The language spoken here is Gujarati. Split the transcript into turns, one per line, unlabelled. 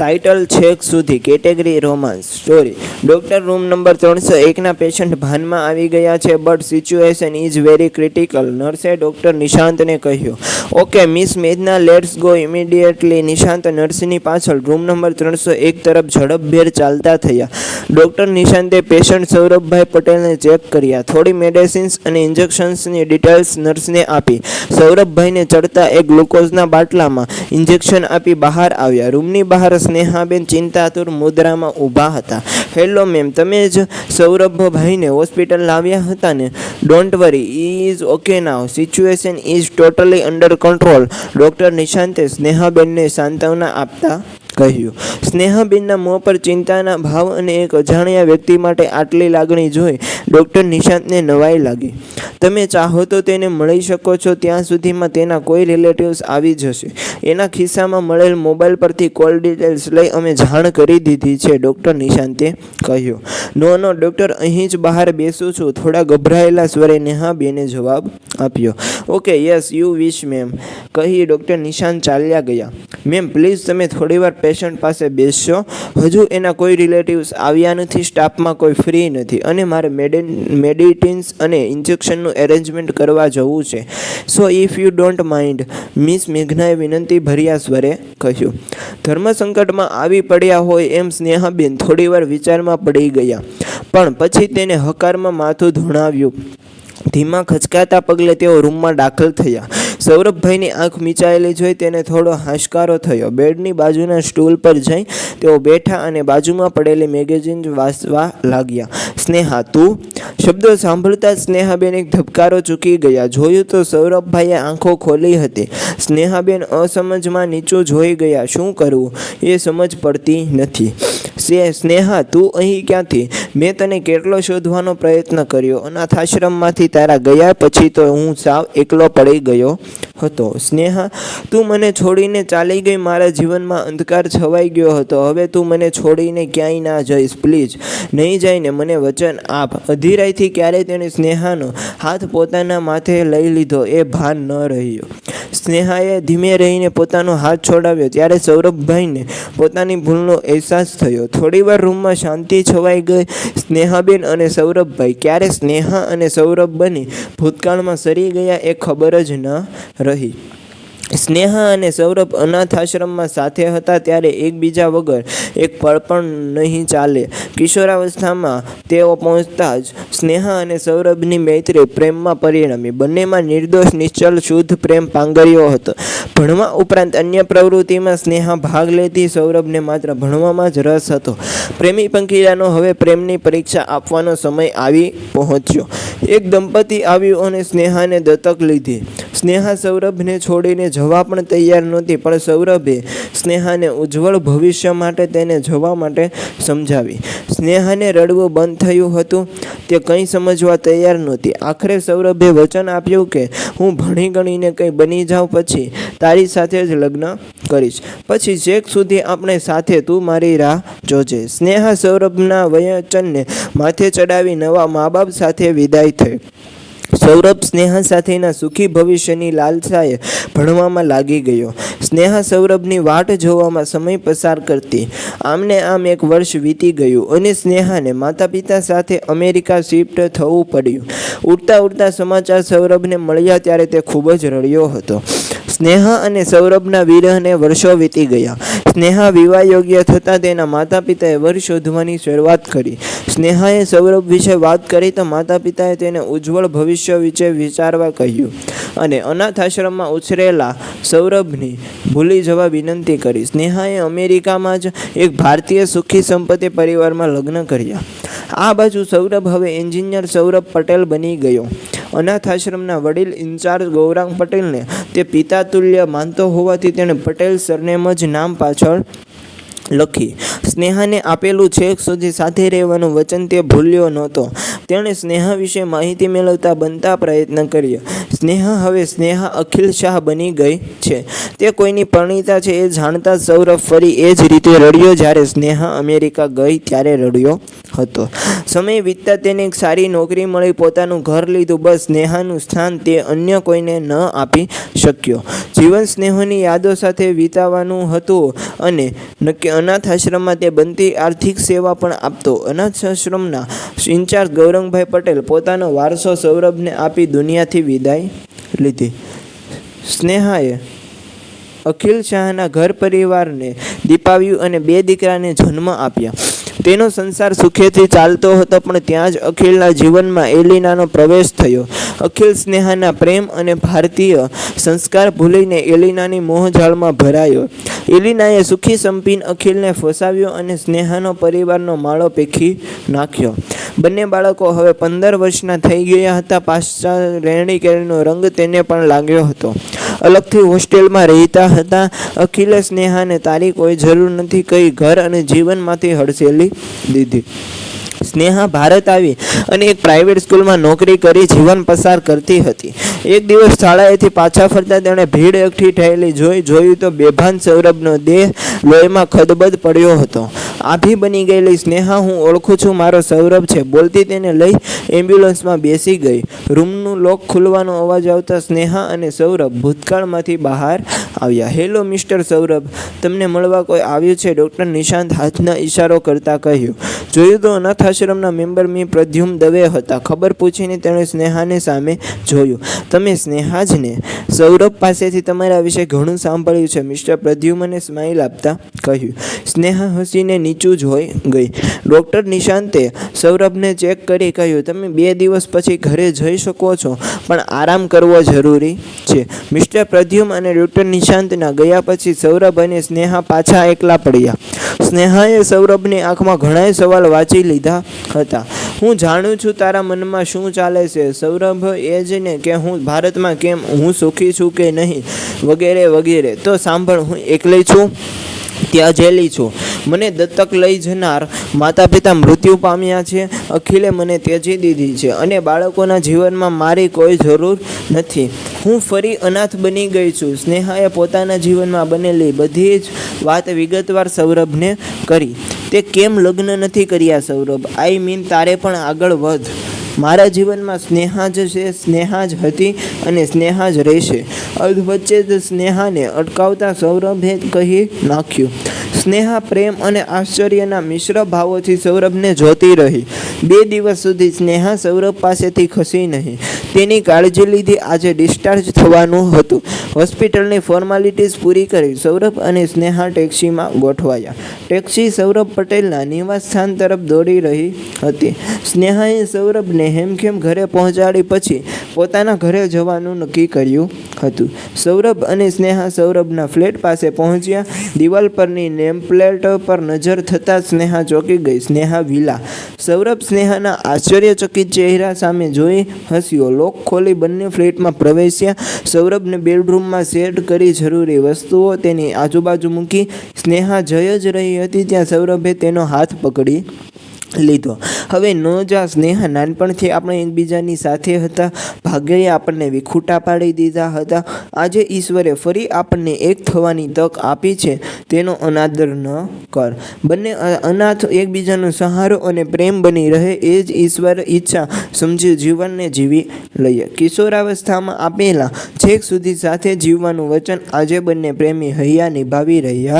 ટાઇટલ છેક સુધી category romance story doctor room number ત્રણસો એકના પેશન્ટ ભાનમાં આવી ગયા છે but situation is very critical નર્સે doctor નિશાંતને કહ્યું ઓકે, મિસ મેઘના લેટ્સ ગો ઇમિડિયેટલી નિશાંત નર્સની પાછળ. રૂમ નંબર ત્રણસો એક તરફ ઝડપભેર ચાલતા થયા. ડૉક્ટર નિશાંતે પેશન્ટ સૌરભભાઈ પટેલને ચેક કર્યા. થોડી મેડિસિન્સ અને ઇન્જેક્શન્સની ડિટેલ્સ નર્સને આપી. સૌરભભાઈને ચડતા એક ગ્લુકોઝના બાટલામાં ઇન્જેક્શન આપી બહાર આવ્યા. રૂમની બહાર સ્નેહાબેન ચિંતાતુર મુદ્રામાં ઊભા હતા. હેલો મેમ તમે જ સૌરભભાઈને હોસ્પિટલ લાવ્યા હતા ને? Don't worry is okay now situation is totally under control doctor નિશાંતે સ્નેહાબેનને સાંત્વના આપતા કહ્યું. સ્નેહાબેનના મોં પર ચિંતાના ભાવ અને એક અજાણ્યા વ્યક્તિ માટે આટલી લાગણી જોઈ ડૉક્ટર નિશાંતને નવાઈ લાગી. તમે ચાહો તો તેને મળી શકો છો, ત્યાં સુધીમાં તેના કોઈ રિલેટિવ્સ આવી જશે એના ખિસ્સામાં મળેલ મોબાઈલ પરથી કોલ ડિટેલ્સ લઈ અમે જાણ કરી દીધી છે, ડૉક્ટર નિશાંતે કહ્યું. નો નો, ડૉક્ટર, અહીં જ બહાર બેસું છું. થોડા ગભરાયેલા સ્વરે નેહાબેને જવાબ આપ્યો. Okay, yes, you wish, ma'am. કહી ડૉક્ટર નિશાંત ચાલ્યા ગયા. મેમ, પ્લીઝ તમે થોડીવાર પેશન્ટ પાસે બેસશો હજુ એના કોઈ રિલેટિવ્સ આવ્યા નથી, સ્ટાફમાં કોઈ ફ્રી નથી અને મારે મેડે મેડિટિન્સ અને ઇન્જેક્શનનું એરેન્જમેન્ટ કરવા જવું છે. So if you don't mind, miss મેઘનાએ વિનંતી ભર્યા સ્વરે કહ્યું. ધર્મ સંકટમાં આવી પડ્યા હોય એમ સ્નેહાબેન થોડીવાર વિચારમાં પડી ગયા, પણ પછી તેને હકારમાં માથું ધુણાવ્યું. ધીમા ખચકાતા પગલે તેઓ રૂમમાં દાખલ થયા. સૌરભભાઈની આંખ મીચાયેલી જોઈ તેને થોડો હાશકારો થયો. બેડની બાજુના સ્ટૂલ પર જઈ તેઓ બેઠા અને બાજુમાં પડેલી મેગેઝિન વાંચવા લાગ્યા. સ્નેહા, તું? શબ્દો સાંભળતા જ સ્નેહાબેન એક ધબકારો ચૂકી ગયા. જોયું તો સૌરભભાઈએ આંખો ખોલી હતી. સ્નેહાબેન અસમજમાં નીચું જોઈ ગયા. શું કરવું? એ સમજ પડતી નથી. સે સ્નેહા, તું અહીં ક્યાંથી? મેં તને કેટલો શોધવાનો પ્રયત્ન કર્યો. અનાથ આશ્રમમાંથી તારા ગયા પછી તો હું સાવ એકલો પડી ગયો. હતો, સ્નેહા, તું મને છોડીને ચાલી ગઈ, મારા જીવનમાં અંધકાર છવાઈ ગયો હતો. હવે તું મને છોડીને ક્યાંય ના જઈશ, પ્લીઝ. નહીં જઈને મને વચન આપ. અધીરાઈથી ક્યારેય તેણે સ્નેહાનો હાથ પોતાના માથે લઈ લીધો, એ ભાન ન રહ્યો. સ્નેહાએ ધીમે રહીને પોતાનો હાથ છોડાવ્યો. ત્યારે સૌરભભાઈને પોતાની ભૂલનો અહેસાસ થયો. થોડીવાર રૂમમાં શાંતિ છવાઈ ગઈ સ્નેહાબેન અને સૌરભભાઈ. ક્યારે સ્નેહા અને સૌરભ બની? ભૂતકાળમાં સરી ગયા એ ખબર જ ન રહી. સ્નેહા અને સૌરભ અનાથ આશ્રમમાં સાથે હતા ત્યારે એકબીજા વગર એક પળ પણ નહીં ચાલે. કિશોરાવસ્થામાં તેઓ પહોંચતા જ સ્નેહા અને સૌરભની મૈત્રી પ્રેમમાં પરિણમી. બંનેમાં નિર્દોષ, નિશ્ચલ, શુદ્ધ પ્રેમ પાંગર્યો હતો. ભણવા ઉપરાંત અન્ય પ્રવૃત્તિમાં સ્નેહા ભાગ લેતી સૌરભને માત્ર ભણવામાં જ રસ હતો. પ્રેમી પંખીડાનો હવે પ્રેમની પરીક્ષા આપવાનો સમય આવી પહોંચ્યો. એક દંપતી આવ્યું અને સ્નેહાને દત્તક લીધી. સ્નેહા સૌરભને છોડીને જવા પણ તૈયાર નહોતી, પણ સૌરભે સ્નેહાને ઉજ્જવળ ભવિષ્ય માટે તેને જવા માટે સમજાવી. સ્નેહાને રડવું બંધ થયું હતું, તે કંઈ સમજવા તૈયાર નહોતી. આખરે સૌરભે વચન આપ્યું કે, હું ભણી ગણીને કંઈ બની જાઉં પછી તારી સાથે જ લગ્ન કરીશ. પછી છેક સુધી આપણે સાથે તું મારી રાહ જોજે. સ્નેહા સૌરભના વચનને માથે ચડાવી નવા મા બાપ સાથે વિદાય થઈ. સૌરભ સ્નેહા સાથેના સુખી ભવિષ્યની લાલસાએ ભણવામાં લાગી ગયો. સ્નેહા સૌરભની વાટ જોવામાં સમય પસાર કરતી. આમને આમ એક વર્ષ વીતી ગયું અને સ્નેહાને માતા પિતા સાથે અમેરિકા શિફ્ટ થવું પડ્યું. ઉડતા ઉડતા સમાચાર સૌરભને મળ્યા ત્યારે તે ખૂબ જ રડ્યો હતો. સ્નેહા અને સૌરભના વિરહને વર્ષો વીતી ગયા. સ્નેહા વિવાહ યોગ્ય થતાં તેના માતા પિતાએ વર શોધવાની શરૂઆત કરી. સ્નેહાએ સૌરભ વિશે વાત કરી તો માતા પિતાએ તેને ઉજ્જવળ ભવિષ્ય વિશે વિચારવા કહ્યું અને અનાથ આશ્રમમાં ઉછરેલા સૌરભની ભૂલી જવા વિનંતી કરી. સ્નેહાએ અમેરિકામાં જ એક ભારતીય સુખી સંપત્તિ પરિવારમાં લગ્ન કર્યા. આ બાજુ સૌરભ હવે એન્જિનિયર સૌરભ પટેલ બની ગયો. અનાથ આશ્રમના વડીલ ઇન્ચાર્જ ગૌરાંગ પટેલને તે પિતા તુલ્ય માનતો હોવાથી તેણે પટેલ સરનેમ જ નામ પાછળ લખી, સ્નેહાને આપેલું છેક સુધી સાથે રહેવાનું વચન તે ભૂલ્યો નહોતો. તેણે સ્નેહા વિશે માહિતી મેળવતા બનતા પ્રયત્ન કર્યા. સ્નેહા હવે સ્નેહા અખિલ શાહ બની ગઈ છે. તે કોઈની પરણિતા છે એ જાણતા સૌરભ ફરી એ જ રીતે રડ્યો જ્યારે સ્નેહા અમેરિકા ગઈ ત્યારે રડ્યો. હતો. સમય વીતતા તેને એક સારી નોકરી મળી. પોતાનું ઘર લીધું. બસ સ્નેહાનું સ્થાન તે અન્ય કોઈને ન આપી શક્યો. જીવન સ્નેહોની યાદો સાથે વિતાવાનું હતું અને નક્કી અનાથ આશ્રમમાં તે બનતી આર્થિક સેવા પણ આપતો. અનાથ આશ્રમના ઇન્ચાર્જ ગૌરંગભાઈ પટેલ પોતાનો વારસો સૌરભને આપી દુનિયાથી વિદાય લીધી. સ્નેહાએ અખિલ શાહના ઘર પરિવારને દીપાવ્યું અને બે દીકરાને જન્મ આપ્યા. તેનો સંસાર સુખેથી ચાલતો હતો, પણ ત્યાં જ અખિલના જીવનમાં એલિનાનો પ્રવેશ થયો. અખિલ સ્નેહાના પ્રેમ અને ભારતીય સંસ્કાર ભૂલીને એલિનાની મોહજાળમાં ભરાયો. એલિનાએ સુખી સંપીન અખિલને ફસાવ્યો અને સ્નેહાનો પરિવારનો માળો પેખી નાખ્યો. બંને બાળકો હવે પંદર વર્ષના થઈ ગયા હતા. પાશ્ચાત રહેણી કેળીનો રંગ તેને પણ લાગ્યો હતો. અલગથી હોસ્ટેલમાં રહેતા હતા. અખિલે સ્નેહાને તારી કોઈ જરૂર નથી. કહી ઘર અને જીવનમાંથી હડસેલી દીધી. સ્નેહા ભારત આવી અને એક પ્રાઇવેટ સ્કૂલમાં નોકરી કરી જીવન પસાર કરતી હતી. એક દિવસ શાળાએથી પાછા ફરતા તેણે ભીડ એકઠી થયેલી જોઈ. જોયું તો બેભાન સૌરભનો દેહ લોહીમાં ખદબદ પડ્યો હતો. આભી બની ગયેલી, સ્નેહા, હું ઓળખું છું, મારો સૌરભ છે. બોલતી તેને લઈ એમ્બ્યુલન્સમાં બેસી ગઈ. રૂમનું લોક ખુલવાનો અવાજ આવતા સ્નેહા અને સૌરભ ભૂતકાળમાંથી બહાર આવ્યા. Hello, mister Saurabh. તમને મળવા કોઈ આવ્યું છે? ડૉક્ટર નિશાંત હાથના ઈશારો કરતા કહ્યું. જોયું તો અનાથ આશ્રમના મેમ્બર મી. પ્રદ્યુમ દવે હતા. ખબર પૂછીને તેણે સ્નેહાને સામે જોયું. તમે સ્નેહા જ ને. સૌરભ પાસેથી તમારા વિશે ઘણું સાંભળ્યું છે, મિસ્ટર પ્રદ્યુમને સ્માઇલ આપતા કહ્યું. સ્નેહા હસીને નીચું જોઈ ગઈ. ડૉક્ટર નિશાંતે સૌરભને ચેક કરી કહ્યું, તમે બે દિવસ પછી ઘરે જઈ શકો છો, પણ આરામ કરવો જરૂરી છે. મિસ્ટર પ્રદ્યુમ અને ડૉક્ટર નિશાંતના ગયા પછી સૌરભ અને સ્નેહા પાછા એકલા પડ્યા. સ્નેહાએ સૌરભની આંખમાં ઘણાય સવાલ વાંચી લીધા હતા. હું જાણું છું તારા મનમાં શું ચાલે છે, સૌરભ, એ જ ને કે હું ભારતમાં કેમ, હું સુખી છું કે નહીં, વગેરે વગેરે. તો સાંભળ, હું એકલી છું, ત્યાં જેલી છું. મને દત્તક લઈ જનાર માતા પિતા મૃત્યુ પામ્યા છે, અખિલે મને ત્યજી દીધી છે અને બાળકોના જીવનમાં મારી કોઈ જરૂર નથી. હું ફરી અનાથ બની ગઈ છું. સ્નેહાએ પોતાના જીવનમાં બનેલી બધી જ વાત વિગતવાર સૌરભને કરી. તે કેમ લગ્ન નથી કર્યા સૌરભ? આઈ મીન તારે પણ આગળ વધ. મારા જીવનમાં સ્નેહા જ છે, સ્નેહા જ હતી અને સ્નેહા જ રહેશે. અર્ધ વચ્ચે જ સ્નેહાને અટકાવતા સૌરભે કહી નાખ્યું સ્નેહા, પ્રેમ અને આશ્ચર્યના મિશ્ર ભાવોથી સૌરભને જોતી રહી. બે દિવસ સુધી સ્નેહા સૌરભ પાસેથી ખસી નહીં. તેની કાળજી લીધી આજે ડિસ્ચાર્જ થવાનું હતું. હોસ્પિટલની ફોર્માલિટીઝ પૂરી કરી સૌરભ અને સ્નેહા ટેક્સીમાં ગોઠવાયા. ટેક્સી સૌરભ પટેલના નિવાસ સ્થાન તરફ દોડી રહી હતી. સ્નેહાએ સૌરભને હેમખેમ ઘરે પહોંચાડી પછી પોતાના ઘરે જવાનું નક્કી કર્યું હતું. સૌરભ અને સ્નેહા સૌરભના ફ્લેટ પાસે પહોંચ્યા. દિવાલ પરની નેમ પ્લેટ પર નજર થતાં સ્નેહા ચોંકી ગઈ. સ્નેહા વિલા. સૌરભ સ્નેહાના આશ્ચર્યચકિત ચહેરા સામે જોઈ હસ્યો. લોક ખોલી બંને ફ્લેટમાં પ્રવેશ્યા. સૌરભને બેડરૂમમાં સેટ કરી જરૂરી વસ્તુઓ તેની આજુબાજુ મૂકી. સ્નેહા જય જ રહી હતી ત્યાં સૌરભે તેનો હાથ પકડી. લીધો. હવે ન જા સ્નેહા નાનપણથી આપણે એકબીજાની સાથે હતા. ભાગ્યએ આપણને વિખૂટા પાડી દીધા હતા. આજે ઈશ્વરે ફરી આપણને એક થવાની તક આપી છે. તેનો અનાદર ન કર. બંને અનાથ એકબીજાનો સહારો અને પ્રેમ બની રહે એ જ ઈશ્વર ઈચ્છા સમજી જીવનને જીવી લઈએ. કિશોરાવસ્થામાં આપેલા છેક સુધી સાથે જીવવાનું વચન આજે બંને પ્રેમી હૈયા નિભાવી રહ્યા